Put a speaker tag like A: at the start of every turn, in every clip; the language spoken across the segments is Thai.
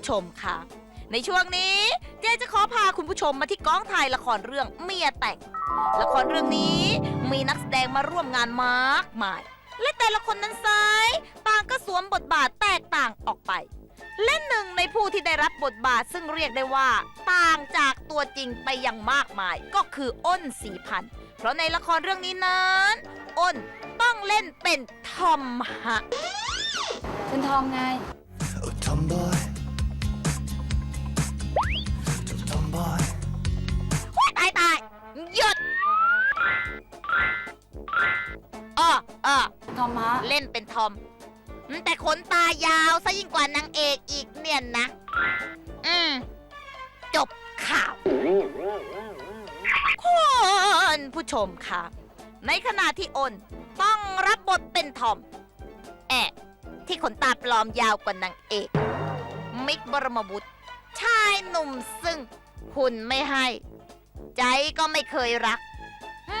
A: ผู้ชมค่ะ ในช่วงนี้เจ๊จะขอพาคุณผู้ชมมาที่กองถ่ายละครเรื่องเมียแต่ง ละครเรื่องนี้มีนักแสดงมาร่วมงานมากมาย และแต่ละคนนั้นซ้ายต่างก็สวมบทบาทแตกต่างออกไป และหนึ่งในผู้ที่ได้รับบทบาทซึ่งเรียกได้ว่า ต่างจากตัวจริงไปอย่างมากมายก็คืออ้นสีพันธุ์เพราะในละครเรื่องนี้นั้นอ้นต้องเล่นเป็นทอมฮะ
B: คุณทอมไง
C: Oh, tomboy. Tomboy.
A: อ้ออ้อ
B: ทอมฮะ
A: เล่นเป็นทอมแต่ขนตายาวซะยิ่งกว่านางเอกอีกเนี่ยนะ อืม จบข่าวคุณผู้ชมค่ะ ในขณะที่อ้นต้องรับบทเป็นทอม แอะที่ขนตาปลอมยาวกว่านางเอก มิกบรมบุตร ชายหนุ่มซึ่งหุ่นไม่ให้ ใจก็ไม่เคยรัก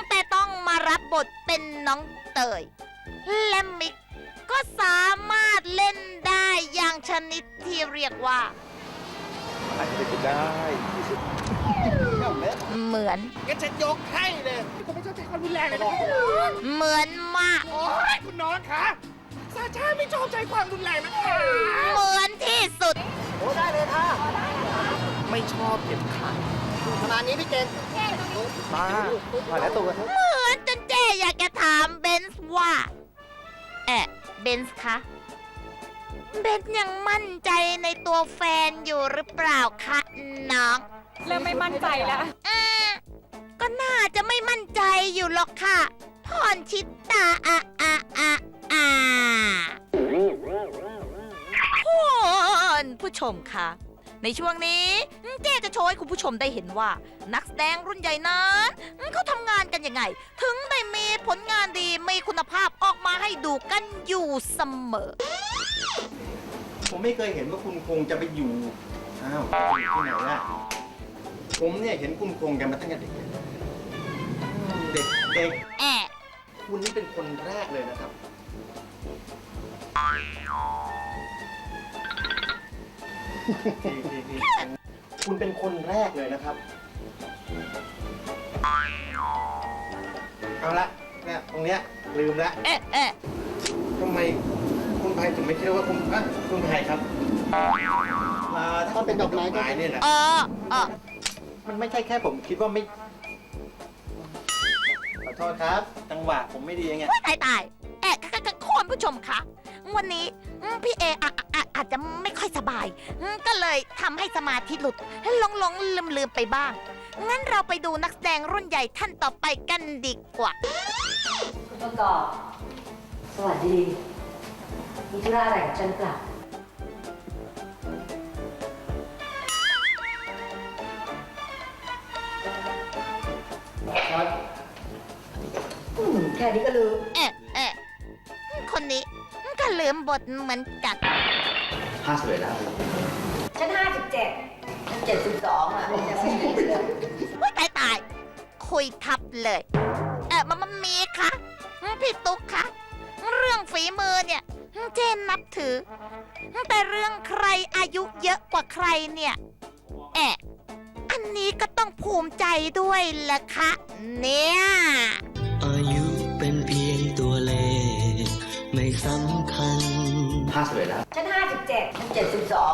A: แต่ต้องมารับบทเป็นน้อง เตย และมิกก็สามารถเล่นได้อย่างชนิดที่เรียกว่า
D: อาจจะเป็นได้
A: เหมือน
D: งั้นฉันยกให้เลยผมไม่ชอบใช้ความรุนแรงเลยนะ
A: เหมือนมาก
D: โอ้ยคุณน้องคะซาชาไม่ชอบใช้ความรุนแรงนะคะ
A: เหมือนที่สุด
D: โอ้ได้เลยค่ะ ไม่ชอบเก็บขัดขนาดนี้พี่เก่งมามาแล้วตัว
A: เหมื เบนซ์คะเบนซ์ยังมั่นใจในตัวแฟนอยู่หรือเปล่าคะน้อง
B: เริ่มไม่มั่นใจแล้ว
A: อืมก็น่าจะไม่มั่นใจอยู่หรอกค่ะพรชิตตาอะอะอะอะคุณผู้ชมค่ะในช่วงนี้เจ๊จะโชว์ให้คุณผู้ชมได้เห็นว่า นักแสดงรุ่นใหญ่นั้นเขาทำงานกันยังไง ถึงได้มีผลงานดี มีคุณภาพออกมาให้ดูกันอยู่เสมอ
E: ผมไม่เคยเห็นว่าคุณคงจะไปอยู่ อ้าวอยู่ที่ไหนล่ะ ผมเนี่ยเห็นคุณคงจะมาตั้งแต่เด็กเลยเด็กเด็ก
A: แอะ
E: คุณนี่เป็นคนแรกเลยนะครับพี่พี่พี่คุณเป็นคนแรกเลยนะครับ เอาละ เนี่ยตรงเนี้ยลืมละ
A: เอะเอะ
E: ทำไมคุณภัยถึงไม่เชื่อว่าคุณอะคุณภัยครับอ่าถ้าเป็นดอกไม้เนี่ยนะ
A: เออเออ
E: มันไม่ใช่แค่ผมคิดว่าไม่ขอโทษครับ จังหวะผมไม่ดีไง
A: ตายตายแอะกกคุณผู้ชมคะวันนี้อืมพี่เออะอะอะอาจจะไม่ค่อยสบายอืมก็เลยทำให้สมาธิหลุดหลงหลงลืมลืมๆไปบ้าง งั้นเราไปดูนักแสดงรุ่นใหญ่ท่านต่อไปกันดีกว่า
F: คุณประกอบ สวัสดี มีธุระอะไรกับฉันเปล่า
E: ครับ
F: อืมแค่นี้ก็ลืม
A: เอะเอะคนนี้ก็ลืมบทเหมือนกัน
E: ห้าสวยแล้ว
F: ฉันห้าสิบ เจ็ดฉันเจ็ดสิบสองอะยังไม่เห็นเลย
A: ว้ยตายตายคุยทับเลย เออมันมันมีคะพี่ตุ๊กคะเรื่องฝีมือเนี่ย เจนนับถือ แต่เรื่องใครอายุเยอะกว่าใครเนี่ยแอะอันนี้ก็ต้องภูมิใจด้วยแหละคะเนี่ย
G: อายุเป็นเพียงตัวเลข ไม่สำคัญ
E: ห้าสวยแล้ว
F: ฉันห้าสิบเจ็ดฉันเจ็ดสิบสอง